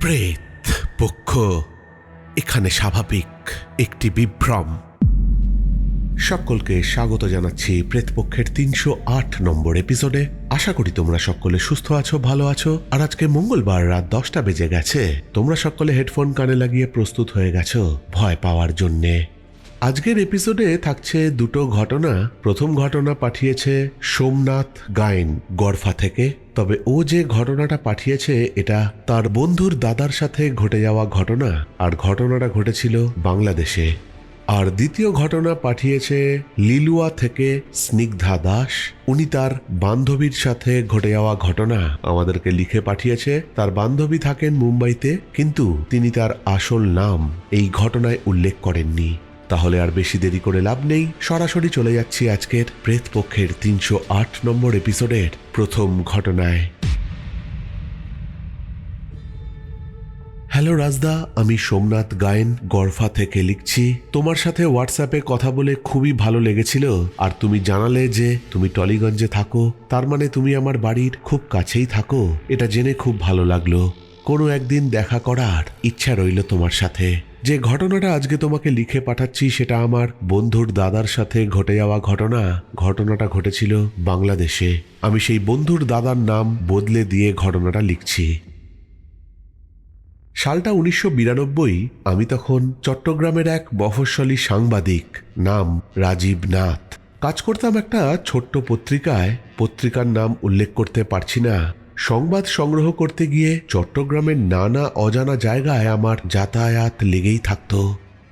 প্রেত পক্ষ, এখানে স্বাভাবিক একটি বিভ্রম। সকলকে স্বাগত জানাচ্ছি প্রেতপক্ষের তিনশো আট নম্বর এপিসোডে। আশা করি তোমরা সকলে সুস্থ আছো, ভালো আছো। আর আজকে মঙ্গলবার রাত দশটা বেজে গেছে। তোমরা সকলে হেডফোন কানে লাগিয়ে প্রস্তুত হয়ে গেছো। ভয় পাওয়ার জন্যে। আজকের এপিসোডে থাকছে দুটো ঘটনা। প্রথম ঘটনা পাঠিয়েছে সোমনাথ গায়েন গরফা থেকে। তবে ও যে ঘটনাটা পাঠিয়েছে, এটা তার বন্ধুর দাদার সাথে ঘটে যাওয়া ঘটনা। আর ঘটনাটা ঘটেছিল বাংলাদেশে। আর দ্বিতীয় ঘটনা পাঠিয়েছে লিলুয়া থেকে স্নিগ্ধা দাস। উনি তার বান্ধবীর সাথে ঘটে যাওয়া ঘটনা আমাদেরকে লিখে পাঠিয়েছে। তার বান্ধবী থাকেন মুম্বাইতে, কিন্তু তিনি তার আসল নাম এই ঘটনায় উল্লেখ করেননি। তাহলে আর বেশি দেরি করে লাভ নেই। সরাসরি চলে যাচ্ছি আজকের প্রেতপক্ষের তিনশো আট নম্বর এপিসোডের প্রথম ঘটনায়। হ্যালো রাজদা, আমি সোমনাথ গায়েন, গরফা থেকে লিখছি। তোমার সাথে হোয়াটসঅ্যাপে কথা বলে খুবই ভালো লেগেছিল, আর তুমি জানালে যে তুমি টলিগঞ্জে থাকো, তার মানে তুমি আমার বাড়ির খুব কাছেই থাকো, এটা জেনে খুব ভালো লাগল। কোনো একদিন দেখা করার ইচ্ছা রইল তোমার সাথে। যে ঘটনাটা আজকে তোমাকে লিখে পাঠাচ্ছি সেটা আমার বন্ধুর দাদার সাথে ঘটে যাওয়া ঘটনা। ঘটনাটা ঘটেছিল বাংলাদেশে। আমি সেই বন্ধুর দাদার নাম বদলে দিয়ে ঘটনাটা লিখছি। সালটা উনিশশো বিরানব্বই, আমি তখন চট্টগ্রামের এক মফস্বলী সাংবাদিক, নাম রাজীব নাথ। কাজ করতাম একটা ছোট্ট পত্রিকায়। পত্রিকার নাম উল্লেখ করতে পারছি না। সংবাদ সংগ্রহ করতে গিয়ে চট্টগ্রামের নানা অজানা জায়গায় আমার যাতায়াত লেগেই থাকত।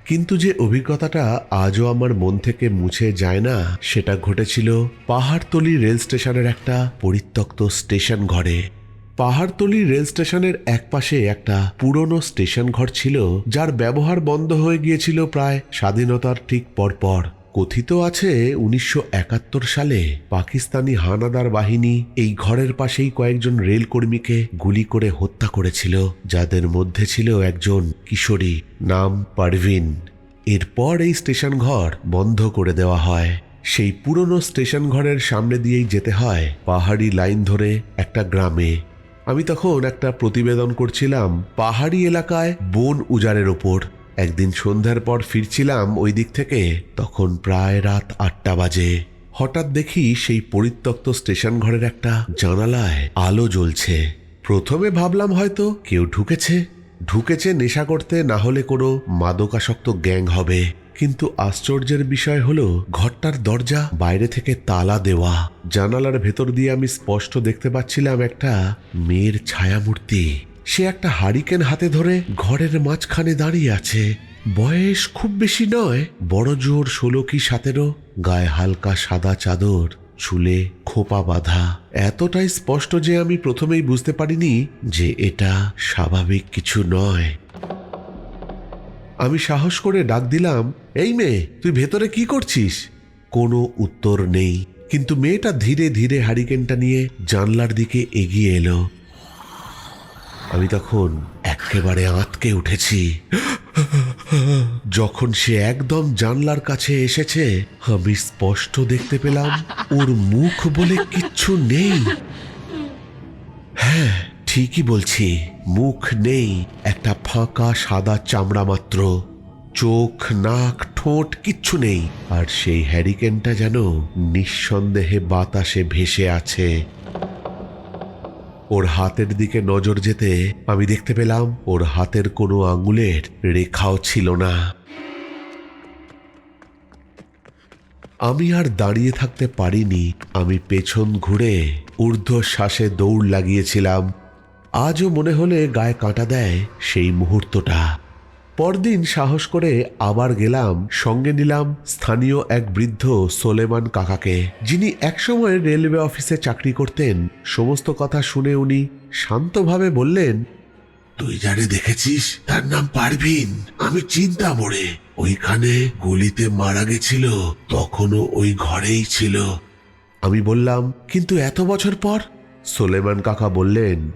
কিন্তু যে অভিজ্ঞতাটা আজও আমার মন থেকে মুছে যায় না, সেটা ঘটেছিল পাহাড়তলি রেল স্টেশনের একটা পরিত্যক্ত স্টেশন ঘরে। পাহাড়তলি রেল স্টেশনের একপাশে একটা পুরনো স্টেশন ঘর ছিল, যার ব্যবহার বন্ধ হয়ে গিয়েছিল প্রায় স্বাধীনতার ঠিক পরপর। কথিত আছে উনিশশো একাত্তর সালে পাকিস্তানি হানাদার বাহিনী এই ঘরের পাশেই কয়েকজন রেল কর্মীকে গুলি করে হত্যা করেছিল, যাদের মধ্যে ছিল একজন কিশোরী নাম পারভিন। এরপর এই স্টেশন ঘর বন্ধ করে দেওয়া হয়। সেই পুরনো স্টেশন ঘরের সামনে দিয়েই যেতে হয় পাহাড়ি লাইন ধরে একটা গ্রামে। আমি তখন একটা প্রতিবেদন করছিলাম পাহাড়ি এলাকায় বন উজাড়ের ওপর। একদিন সন্ধ্যার পর ফিরছিলাম ওই দিক থেকে, তখন প্রায় রাত আটটা বাজে। হঠাৎ দেখি সেই পরিত্যক্ত স্টেশন ঘরের একটা জানালায় আলো জ্বলছে। প্রথমে ভাবলাম হয়তো কেউ ঢুকেছে। ঢুকেছে নেশা করতে না হলে কোনো মাদকাসক্ত গ্যাং হবে। কিন্তু আশ্চর্যের বিষয় হলো, ঘরটার দরজা বাইরে থেকে তালা দেওয়া। জানালার ভেতর দিয়ে আমি স্পষ্ট দেখতে পাচ্ছিলাম একটা মেয়ের ছায়ামূর্তি। সে একটা হারিকেন হাতে ধরে ঘরের মাঝখানে দাঁড়িয়ে আছে। বয়স খুব বেশি নয়, বড় জোর ষোলো কি সতেরো, গায়ে হালকা সাদা চাদর, চুলে খোপা বাঁধা। এতটাই স্পষ্ট যে আমি প্রথমেই বুঝতে পারিনি যে এটা স্বাভাবিক কিছু নয়। আমি সাহস করে ডাক দিলাম, এই মেয়ে, তুই ভেতরে কি করছিস? কোনো উত্তর নেই, কিন্তু মেয়েটা ধীরে ধীরে হারিকেনটা নিয়ে জানলার দিকে এগিয়ে এলো। আমি তখন একেবারে আঁতকে উঠেছি। যখন সে একদম জানলার কাছে এসেছে, আমি স্পষ্ট দেখতে পেলাম ওর মুখ বলে কিচ্ছু নেই। হ্যাঁ ঠিকই বলছি, মুখ নেই, একটা ফাঁকা সাদা চামড়া মাত্র। চোখ, নাক, ঠোঁট কিচ্ছু নেই। আর সেই হ্যারিকেনটা যেন নিঃসন্দেহে বাতাসে ভেসে আছে। ওর হাতের দিকে নজর যেতে আমি দেখতে পেলাম ওর হাতের কোনো আঙুলের রেখাও ছিল না। আমি আর দাঁড়িয়ে থাকতে পারিনি, আমি পেছন ঘুরে ঊর্ধ্বশ্বাসে দৌড় লাগিয়েছিলাম। আজও মনে হলে গায়ে কাঁটা দেয় সেই মুহূর্তটা। পরদিন সাহস করে আবার গেলাম, সঙ্গে নিলাম স্থানীয় এক বৃদ্ধ সোলেমান কাকাকে, যিনি একসময় রেলওয়ে অফিসে চাকরি করতেন। সমস্ত কথা শুনে উনি শান্তভাবে বললেন, তুই যারে দেখেছিস, তার নাম পারভিন, আমি চিন্তা মরে ওইখানে গুলিতে মারা গেছিল, তখনও ওই ঘরেই ছিল। আমি বললাম, কিন্তু এত বছর পর? সোলেমান কাকা বললেন,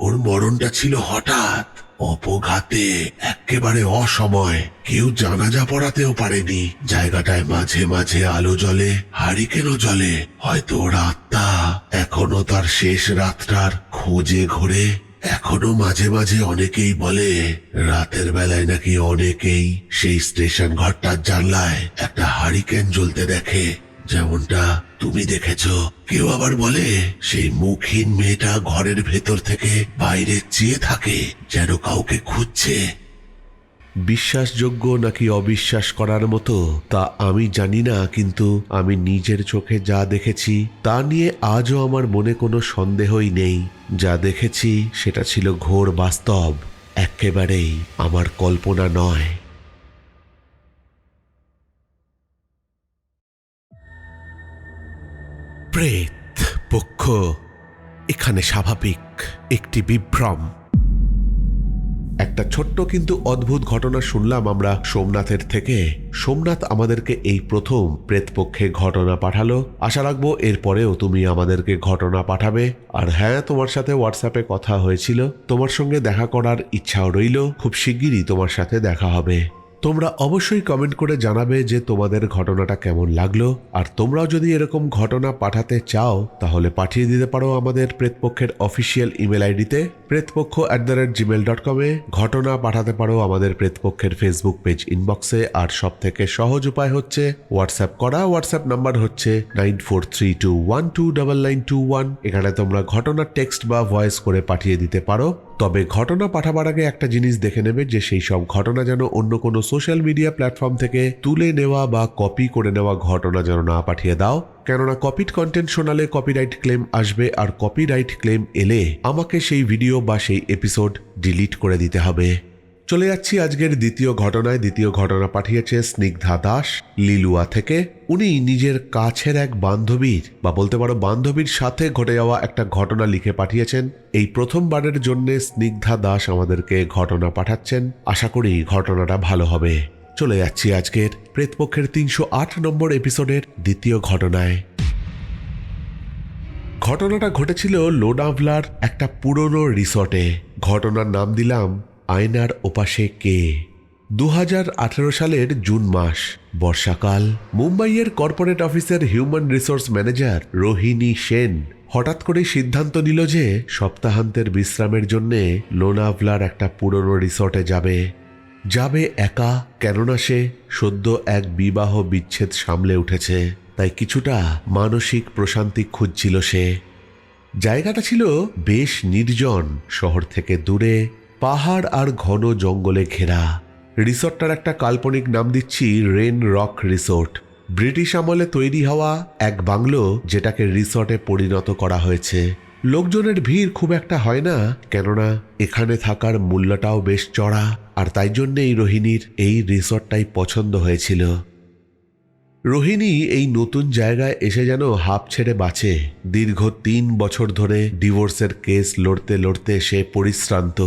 ওর মরণটা ছিল হঠাৎ। অপঘাতে, একেবারে অসময়। কেউ জানাজা পড়াতেও পারেনি। জায়গাটায় মাঝে মাঝে আলো জ্বলে, হারিকেনও জ্বলে। হয়তো ওর আত্মা এখনও তার শেষ রাতটার খোঁজে ঘোরে। এখনও মাঝে মাঝে অনেকেই বলে, রাতের বেলায় নাকি অনেকেই সেই স্টেশন ঘরটার জানলায় একটা হারিকেন জ্বলতে দেখে। যেমনটা তুমি দেখেছ। কেউ আবার বলে, সেই মুখহীন মেয়েটা ঘরের ভেতর থেকে বাইরে চেয়ে থাকে, যেন কাউকে খুঁজছে। বিশ্বাসযোগ্য নাকি অবিশ্বাস করার মতো, তা আমি জানি না, কিন্তু আমি নিজের চোখে যা দেখেছি, তা নিয়ে আজও আমার মনে কোনো সন্দেহই নেই। যা দেখেছি, সেটা ছিল ঘোর বাস্তব। একেবারেই আমার কল্পনা নয়। প্রেত পক্ষ, এখানে স্বাভাবিক একটি বিভ্রম। একটা ছোট্ট কিন্তু অদ্ভুত ঘটনা শুনলাম আমরা সোমনাথের থেকে। সোমনাথ আমাদেরকে এই প্রথম প্রেতপক্ষে ঘটনা পাঠালো। আশা রাখব এরপরেও তুমি আমাদেরকে ঘটনা পাঠাবে। আর হ্যাঁ তোমার সাথে হোয়াটসঅ্যাপে কথা হয়েছিল। তোমার সঙ্গে দেখা করার ইচ্ছাও রইল। খুব শিগগিরই তোমার সাথে দেখা হবে। তোমরা অবশ্যই কমেন্ট করে জানাবে যে তোমাদের ঘটনাটা কেমন লাগল। আর তোমরাও যদি এরকম ঘটনা পাঠাতে চাও, তাহলে পাঠিয়ে দিতে পারো আমাদের প্রেতপক্ষের অফিসিয়াল ইমেল আইডিতে, Pretpokkho at the rate Gmail dot কমে ঘটনা পাঠাতে পারো আমাদের প্রেতপক্ষের ফেসবুক পেজ ইনবক্সে আর সব থেকে সহজ উপায় হচ্ছে হোয়াটসঅ্যাপ করা। হোয়াটসঅ্যাপ নাম্বার হচ্ছে nine four three two one two double nine two one এখানে তোমরা ঘটনার টেক্সট বা ভয়েস করে পাঠিয়ে দিতে পারো। তবে ঘটনা পাঠাবার আগে একটা জিনিস দেখে নেবে যে সেই সব ঘটনা যেন অন্য কোনো সোশ্যাল মিডিয়া প্ল্যাটফর্ম থেকে তুলে নেওয়া বা কপি করে নেওয়া ঘটনা যেন না পাঠিয়ে দাও। কেননা কপিড কন্টেন্ট শোনালে কপিরাইট ক্লেম আসবে আর কপিরাইট ক্লেম এলে আমাকে সেই ভিডিও বা সেই এপিসোড ডিলিট করে দিতে হবে। চলে যাচ্ছি আজকের দ্বিতীয় ঘটনায়। দ্বিতীয় ঘটনা পাঠিয়েছে স্নিগ্ধা দাস, লিলুয়া থেকে। উনি নিজের কাছের এক বান্ধবীর, বা বলতে পারো বান্ধবীর সাথে ঘটে যাওয়া একটা ঘটনা লিখে পাঠিয়েছেন। এই প্রথমবারের জন্য স্নিগ্ধা দাস আমাদেরকে ঘটনা পাঠাচ্ছেন। আশা করি ঘটনাটা ভালো হবে। চলে যাচ্ছি আজকের প্রেতপক্ষের তিনশো আট নম্বর এপিসোডের দ্বিতীয় ঘটনায়। ঘটনাটা ঘটেছিল লোনাভলার একটা পুরনো রিসর্টে। ঘটনার নাম দিলাম আয়নার ওপাশে কে? দু হাজার আঠেরো সালের জুন মাস, বর্ষাকাল। মুম্বাইয়ের কর্পোরেট অফিসের human resource manager Rohini Sen হঠাৎ করে সিদ্ধান্ত নিল যে সপ্তাহান্তের বিশ্রামের জন্যে লোনাভলার একটা পুরনো রিসর্টে যাবে। যাবে একা, কেননা সে সদ্য এক বিবাহ বিচ্ছেদ সামলে উঠেছে, তাই কিছুটা মানসিক প্রশান্তি খুঁজছিল সে। জায়গাটা ছিল বেশ নির্জন, শহর থেকে দূরে পাহাড় আর ঘন জঙ্গলে ঘেরা। রিসর্টটার একটা কাল্পনিক নাম দিচ্ছি রেন রক রিসোর্ট। ব্রিটিশ আমলে তৈরি হওয়া এক বাংলো যেটাকে রিসর্টে পরিণত করা হয়েছে। লোকজনের ভিড় খুব একটা হয় না, কেননা এখানে থাকার মূল্যটাও বেশ চড়া, আর তাই জন্যেই রোহিণীর এই রিসর্টটাই পছন্দ হয়েছিল। রোহিণী এই নতুন জায়গায় এসে যেন হাঁপ ছেড়ে বাঁচে। দীর্ঘ তিন বছর ধরে ডিভোর্সের কেস লড়তে লড়তে সে পরিশ্রান্ত।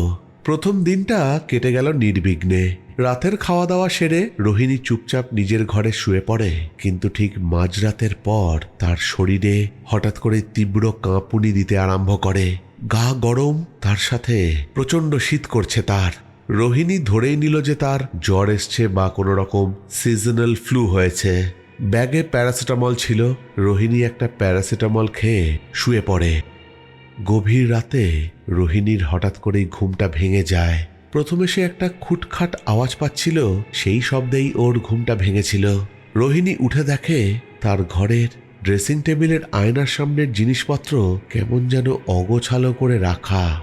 প্রথম দিনটা কেটে গেল নির্বিঘ্নে। রাতের খাওয়া দাওয়া সেরে রোহিণী চুপচাপ নিজের ঘরে শুয়ে পড়ে, কিন্তু ঠিক মাঝরাতের পর তার শরীরে হঠাৎ করে তীব্র কাঁপুনি দিতে আরম্ভ করে। গা গরম, তার সাথে প্রচণ্ড শীত করছে তার। রোহিণী ধরেই নিল যে তার জ্বর এসছে বা কোনো রকম সিজনাল ফ্লু হয়েছে। ব্যাগে প্যারাসিটামল ছিল, রোহিণী একটা প্যারাসিটামল খেয়ে শুয়ে পড়ে। গভীর রাতে রোহিণীর হঠাৎ করেই ঘুমটা ভেঙে যায়। প্রথমে সে একটা খুটখাট আওয়াজ পাচ্ছিল, সেই শব্দেই ওর ঘুমটা ভেঙেছিল। রোহিণী উঠে দেখে তার ঘরের ড্রেসিং টেবিলের আয়নার সামনের জিনিসপত্র কেমন যেন অগোছালো করে রাখা।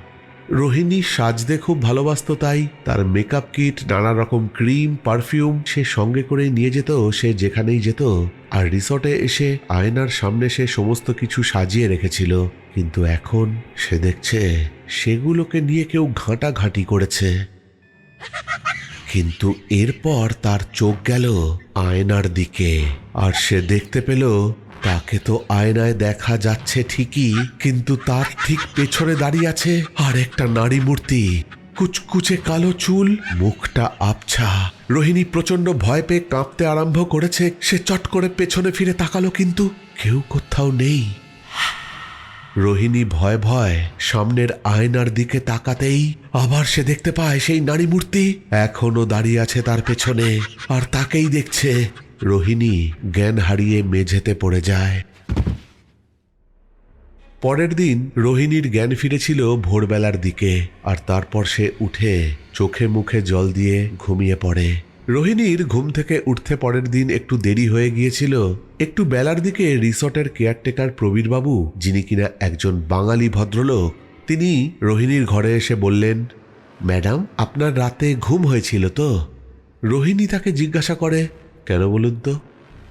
রোহিণী সাজতে খুব ভালোবাসত, তাই তার মেকআপ কিট নানা রকম ক্রিম, পারফিউম সে সঙ্গে করে নিয়ে যেত, সে যেখানেই যেত, আর রিসর্টে এসে আয়নার সামনে সে সমস্ত কিছু সাজিয়ে রেখেছিল। কিন্তু এখন সে দেখছে সেগুলোকে নিয়ে কেউ ঘাঁটাঘাঁটি করেছে। কিন্তু এরপর তার চোখ গেল আয়নার দিকে আর সে দেখতে পেল, তাকে তো আয়নায় দেখা যাচ্ছে ঠিকই, কিন্তু তার ঠিক পেছনে দাঁড়িয়ে আছে আর একটা নারী মূর্তি। কুচকুচে কালো চুল, মুখটা আবছা। রোহিণী প্রচণ্ড ভয় পেয়ে কাঁপতে আরম্ভ করেছে, সে চট করে পেছনে ফিরে তাকালো, কিন্তু কেউ কোথাও নেই। রোহিণী ভয় ভয় সামনের আয়নার দিকে তাকাতেই আবার সে দেখতে পায় সেই নারী মূর্তি এখনও দাঁড়িয়ে আছে তার পেছনে আর তাকেই দেখছে। রোহিণী জ্ঞান হারিয়ে মেঝেতে পড়ে যায়। পরের দিন রোহিণীর জ্ঞান ফিরেছিল ভোরবেলার দিকে আর তারপর সে উঠে চোখে মুখে জল দিয়ে ঘুমিয়ে পড়ে। রোহিণীর ঘুম থেকে উঠতে পরের দিন একটু দেরি হয়ে গিয়েছিল। একটু বেলার দিকে রিসর্টের কেয়ারটেকার প্রবীরবাবু, যিনি কিনা একজন বাঙালি ভদ্রলোক, তিনি রোহিণীর ঘরে এসে বললেন, ম্যাডাম, আপনার রাতে ঘুম হয়েছিল তো? রোহিণী তাকে জিজ্ঞাসা করে, কেন বলুন তো?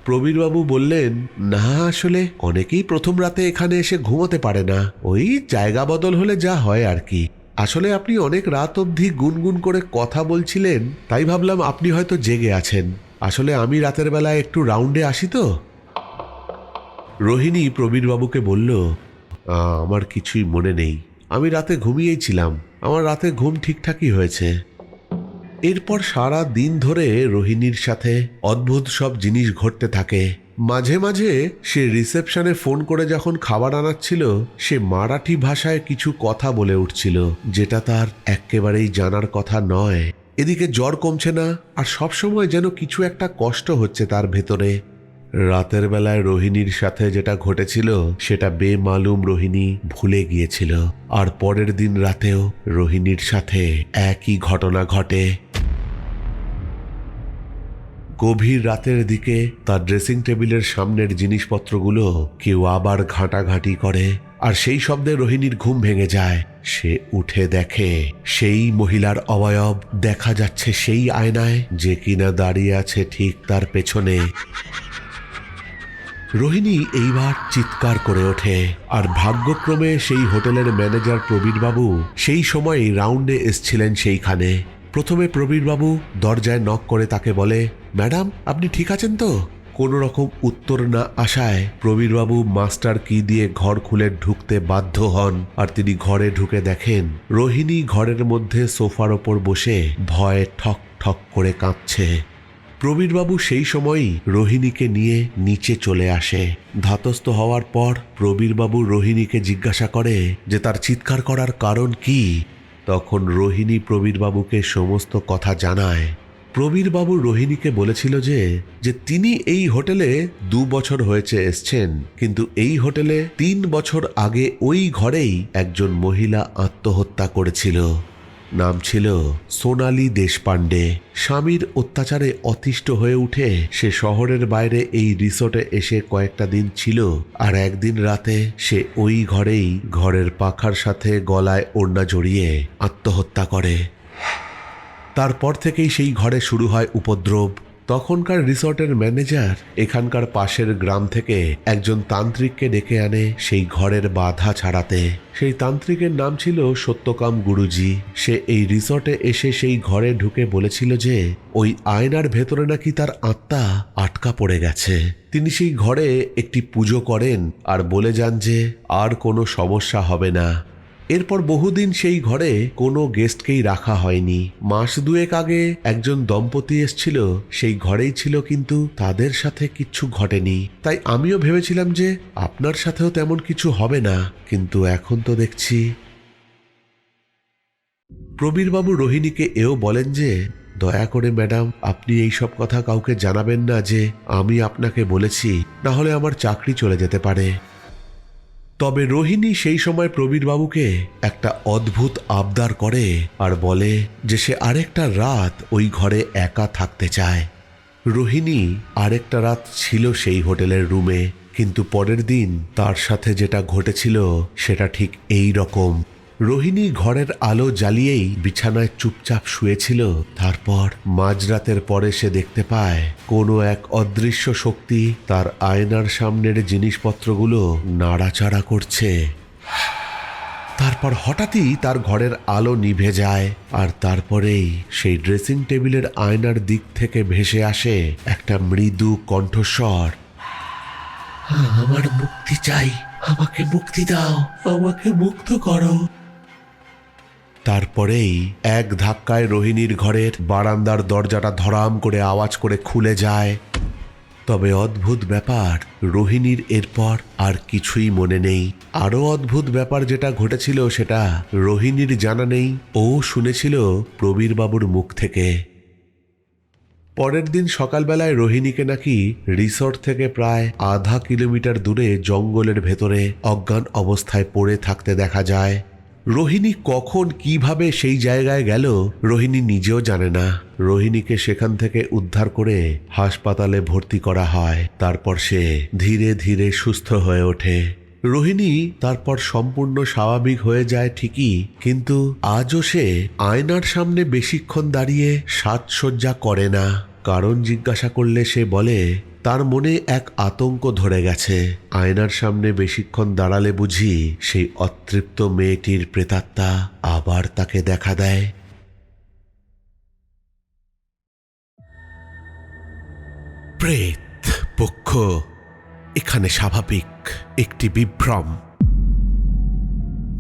প্রবীরবাবু বললেন, না, আসলে অনেকেই প্রথম রাতে এখানে এসে ঘুমোতে পারে না। ওই জায়গা বদল হলে যা হয় আর কি। আসলে আপনি অনেক রাত অবধি গুনগুন করে কথা বলছিলেন, তাই ভাবলাম আপনি হয়তো জেগে আছেন। আসলে আমি রাতের বেলায় একটু রাউন্ডে আসি তো। রোহিণী প্রবীরবাবুকে বলল আমার কিছুই মনে নেই। আমি রাতে ঘুমিয়েই ছিলাম। আমার রাতে ঘুম ঠিকঠাকই হয়েছে। এরপর সারা দিন ধরে রোহিণীর সাথে অদ্ভুত সব জিনিস ঘটতে থাকে। মাঝে মাঝে সে রিসেপশনে ফোন করে যখন খাবার আনাচ্ছিল, সে মারাঠি ভাষায় কিছু কথা বলে উঠছিল, যেটা তার একেবারেই জানার কথা নয়। এদিকে জ্বর কমছে না, আর সবসময় যেন কিছু একটা কষ্ট হচ্ছে তার ভেতরে। রাতের বেলায় রোহিণীর সাথে যেটা ঘটেছিল, সেটা বেমালুম রোহিণী ভুলে গিয়েছিল। আর পরের দিন রাতেও রোহিণীর সাথে একই ঘটনা ঘটে। গভীর রাতের দিকে তার ড্রেসিং টেবিলের সামনের জিনিসপত্রগুলো কেউ আবার ঘাঁটাঘাঁটি করে, আর সেই শব্দে রোহিণীর ঘুম ভেঙে যায়। সে উঠে দেখে, সেই মহিলার অবয়ব দেখা যাচ্ছে সেই আয়নায় যে কিনা দাঁড়িয়ে আছে ঠিক তার পেছনে। রোহিণী এইবার চিৎকার করে ওঠে, আর ভাগ্যক্রমে সেই হোটেলের ম্যানেজার প্রবীরবাবু সেই সময় রাউন্ডে এসছিলেন সেইখানে। প্রথমে প্রবীরবাবু দরজায় নক করে তাকে বলে ম্যাডাম, আপনি ঠিক আছেন তো? কোনো রকম উত্তর না আসায় প্রবীরবাবু মাস্টার কি দিয়ে ঘর খুলে ঢুকতে বাধ্য হন আর তিনি ঘরে ঢুকে দেখেন রোহিণী ঘরের মধ্যে সোফার ওপর বসে ভয়ে ঠক ঠক করে কাঁপছে। প্রবীরবাবু সেই সময়ই রোহিণীকে নিয়ে নিচে চলে আসে। ধাতস্থ হওয়ার পর প্রবীরবাবু রোহিণীকে জিজ্ঞাসা করে যে তার চিৎকার করার কারণ কি? তখন রোহিণী প্রবীরবাবুকে সমস্ত কথা জানায়। প্রবীরবাবু রোহিণীকে বলেছিল যে যে তিনি এই হোটেলে দু বছর হয়েছে এসছেন, কিন্তু এই হোটেলে তিন বছর আগে ওই ঘরেই একজন মহিলা আত্মহত্যা করেছিল। নাম ছিল সোনালি দেশপাণ্ডে। স্বামীর অত্যাচারে অতিষ্ঠ হয়ে উঠে সে শহরের বাইরে এই রিসোর্টে এসে কয়েকটা দিন ছিল, আর একদিন রাতে সে ওই ঘরেই ঘরের পাখার সাথে গলায় ওড়না জড়িয়ে আত্মহত্যা করে। তারপর থেকেই সেই ঘরে শুরু হয় উপদ্রব। তখনকার রিসর্টের ম্যানেজার এখানকার পাশের গ্রাম থেকে একজন তান্ত্রিককে ডেকে আনে সেই ঘরের বাধা ছাড়াতে। সেই তান্ত্রিকের নাম ছিল সত্যকাম গুরুজি। সে এই রিসর্টে এসে সেই ঘরে ঢুকে বলেছিল যে, ওই আয়নার ভেতরে নাকি তার আত্মা আটকা পড়ে গেছে। তিনি সেই ঘরে একটি পুজো করেন আর বলে যান যে, আর কোনো সমস্যা হবে না। এরপর বহুদিন সেই ঘরে কোনো গেস্টকেই রাখা হয়নি। মাস দুয়েক আগে একজন দম্পতি এসছিল, সেই ঘরেই ছিল কিন্তু তাদের সাথে কিচ্ছু ঘটেনি। তাই আমিও ভেবেছিলাম যে আপনার সাথেও তেমন কিছু হবে না, কিন্তু এখন তো দেখছি। প্রবীরবাবু রোহিণীকে এও বলেন যে, দয়া করে ম্যাডাম, আপনি এই সব কথা কাউকে জানাবেন না যে আমি আপনাকে বলেছি না হলে আমার চাকরি চলে যেতে পারে। তবে রোহিণী সেই সময় প্রবীরবাবুকে একটা অদ্ভুত আবদার করে আর বলে যে সে আরেকটা রাত ওই ঘরে একা থাকতে চায়। রোহিণী আরেকটা রাত ছিল সেই হোটেলের রুমে, কিন্তু পরের দিন তার সাথে যেটা ঘটেছিল সেটা ঠিক এই রকম। রোহিণী ঘরের আলো জ্বালিয়েই বিছানায় চুপচাপ শুয়েছিল। তারপর মাঝরাতের পরে সে দেখতে পায়, কোনো এক অদৃশ্য শক্তি তার আয়নার সামনের জিনিসপত্রগুলো নাড়াচাড়া করছে। তারপর হঠাৎই তার ঘরের আলো নিভে যায় আর তারপরেই সেই ড্রেসিং টেবিলের আয়নার দিক থেকে ভেসে আসে একটা মৃদু কণ্ঠস্বর। আমার মুক্তি চাই, আমাকে মুক্তি দাও, আমাকে মুক্ত করো। তারপরেই এক ধাক্কায় রোহিণীর ঘরের বারান্দার দরজাটা ধরাম করে আওয়াজ করে খুলে যায়। তবে অদ্ভুত ব্যাপার, রোহিণীর এরপর আর কিছুই মনে নেই। আরও অদ্ভুত ব্যাপার যেটা ঘটেছিল সেটা রোহিণীর জানা নেই। ও শুনেছিল প্রবীরবাবুর মুখ থেকে। পরের দিন সকালবেলায় রোহিণীকে নাকি রিসর্ট থেকে প্রায় আধা কিলোমিটার দূরে জঙ্গলের ভেতরে অজ্ঞান অবস্থায় পড়ে থাকতে দেখা যায়। রোহিণী কখন কীভাবে সেই জায়গায় গেল, রোহিণী নিজেও জানে না। রোহিণীকে সেখান থেকে উদ্ধার করে হাসপাতালে ভর্তি করা হয়। তারপর সে ধীরে ধীরে সুস্থ হয়ে ওঠে। রোহিণী তারপর সম্পূর্ণ স্বাভাবিক হয়ে যায় ঠিকই, কিন্তু আজও সে আয়নার সামনে বেশিক্ষণ দাঁড়িয়ে সাজসজ্জা করে না। কারণ জিজ্ঞাসা করলে সে বলে, তার মনে এক আতঙ্ক ধরে গেছে। আয়নার সামনে বেশিক্ষণ দাঁড়ালে বুঝি সেই অতৃপ্ত মেয়েটির প্রেতাত্মা আবার তাকে দেখা দেয়। প্রেত, পক্ষ, এখানে স্বাভাবিক, একটি বিভ্রম।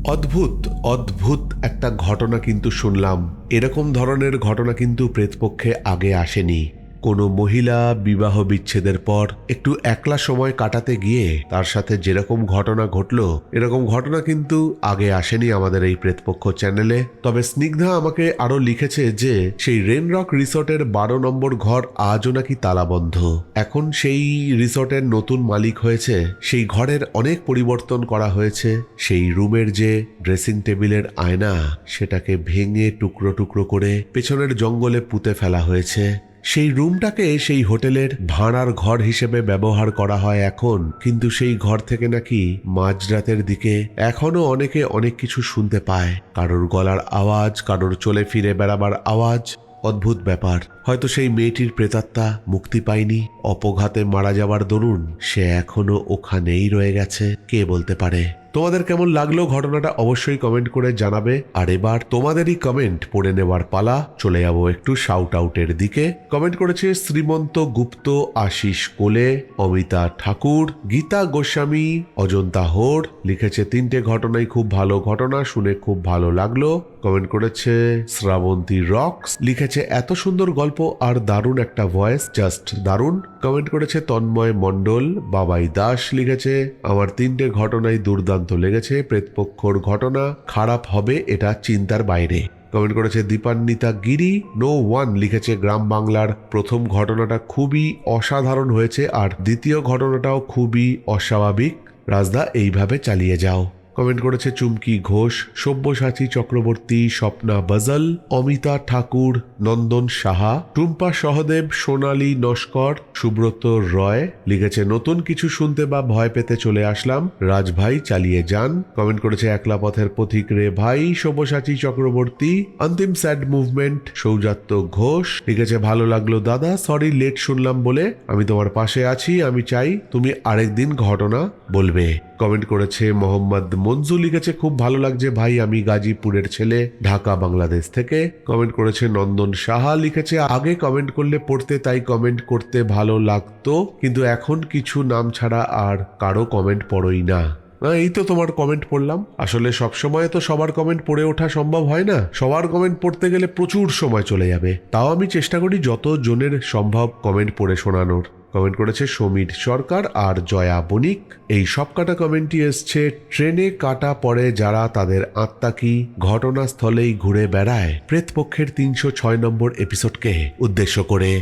অদ্ভুত অদ্ভুত একটা ঘটনা কিন্তু শুনলাম। এরকম ধরনের ঘটনা কিন্তু প্রেতপক্ষে আগে আসেনি। কোনো মহিলা বিবাহ বিচ্ছেদের পর একটু একলা সময় কাটাতে গিয়ে তার সাথে যেরকম ঘটনা ঘটলো, এরকম ঘটনা কিন্তু আগে আসেনি আমাদের এই প্রেতপক্ষ চ্যানেলে। তবে স্নিগ্ধা আমাকে আরও লিখেছে যে, সেই রেন রক রিসর্টের বারো নম্বর ঘর আজও নাকি তালাবন্ধ। এখন সেই রিসর্টের নতুন মালিক হয়েছে, সেই ঘরের অনেক পরিবর্তন করা হয়েছে, সেই রুমের যে ড্রেসিং টেবিলের আয়না, সেটাকে ভেঙে টুকরো টুকরো করে পেছনের জঙ্গলে পুঁতে ফেলা হয়েছে। সেই রুমটাকে সেই হোটেলের ভাড়ার ঘর হিসেবে ব্যবহার করা হয় এখন, কিন্তু সেই ঘর থেকে নাকি মাঝরাতের দিকে এখনও অনেকে অনেক কিছু শুনতে পায়। কারোর গলার আওয়াজ, কারোর চলে ফিরে বেড়াবার আওয়াজ, অদ্ভুত ব্যাপার। হয়তো সেই মেয়েটির প্রেতাত্মা মুক্তি পায়নি, অপঘাতে মারা যাওয়ার দরুন সে এখনও ওখানেই রয়ে গেছে, কে বলতে পারে? তোমাদের কেমন লাগল ঘটনাটা অবশ্যই কমেন্ট করে জানাবে। আর এবার তোমাদেরই কমেন্ট পড়ে নেওয়ার পালা। চলে যাব একটু শাউট আউটের দিকে। কমেন্ট করেছে শ্রীমন্ত গুপ্ত আশিস কোলে, অমিতা ঠাকুর, গীতা গোস্বামী, অজন্তা হোড়। লিখেছে, তিনটে ঘটনাই খুব ভালো ঘটনা, শুনে খুব ভালো লাগল। কমেন্ট করেছে, শ্রাবন্তী রক্স লিখেছে, এত সুন্দর গল্প আর দারুণ একটা ভয়েস জাস্ট দারুণ। কমেন্ট করেছে, তন্ময় মণ্ডল, বাবাই দাস। লিখেছে, আমার তিনটে ঘটনাই দুর্দান্ত। লেগেছে প্রেতপক্ষর ঘটনা খারাপ হবে এটা চিন্তার বাইরে। কমেন্ট করেছে দীপান্বিতা গিরি নো ওয়ান লিখেছে গ্রাম বাংলার প্রথম ঘটনাটা খুবই অসাধারণ হয়েছে আর দ্বিতীয় ঘটনাটাও খুবই অস্বাভাবিক। রাজদা, এইভাবে চালিয়ে যাও। কমেন্ট করেছে চুমকি ঘোষ, সব্যসাচী চক্রবর্তী, স্বপ্না বাজল, অমিতা ঠাকুর, নন্দন সাহা, টুম্পা সহদেব, সোনালী নস্কর, সুব্রত রয় লিখেছে, নতুন কিছু শুনতে বা ভয় পেতে চলে আসলাম। রাজভাই চালিয়ে যান। কমেন্ট করেছে, একলা পথের পথিক রে ভাই। সব্যসাচী চক্রবর্তী, অন্তিম স্যাড মুভমেন্ট। সৌজাত্য ঘোষ লিখেছে, ভালো লাগল দাদা, সরি লেট শুনলাম বলে। আমি তোমার পাশে আছি, আমি চাই তুমি আরেকদিন ঘটনা বলবে। কমেন্ট করেছে মোহাম্মদ মঞ্জু, লিখেছে, খুব ভালো লাগছে ভাই, আমি গাজীপুরের ছেলে, ঢাকা, বাংলাদেশ থেকে। কমেন্ট করেছে নন্দন সাহা, লিখেছে, আগে কমেন্ট করলে পড়তে, তাই কমেন্ট করতে ভালো লাগতো, কিন্তু এখন কিছু নাম ছাড়া আর কারও কমেন্ট পড়ই না। না, এই তো তোমার কমেন্ট পড়লাম। আসলে সব সময় তো সবার কমেন্ট পড়ে ওঠা সম্ভব হয় না। সবার কমেন্ট পড়তে গেলে প্রচুর সময় চলে যাবে। তাও আমি চেষ্টা করি যত জনের সম্ভব কমেন্ট পড়ে শোনানোর। কমেন্ট করেছে সমীর সরকার আর জয়া বণিক। এই সব কাটা কমেন্টই এসছে ট্রেনে কাটা পড়ে যারা তাদের আত্মা কি? ঘটনাস্থলেই ঘুরে বেড়ায়। প্রেতপক্ষের তিনশো ছয় নম্বর এপিসোডকে উদ্দেশ্য করে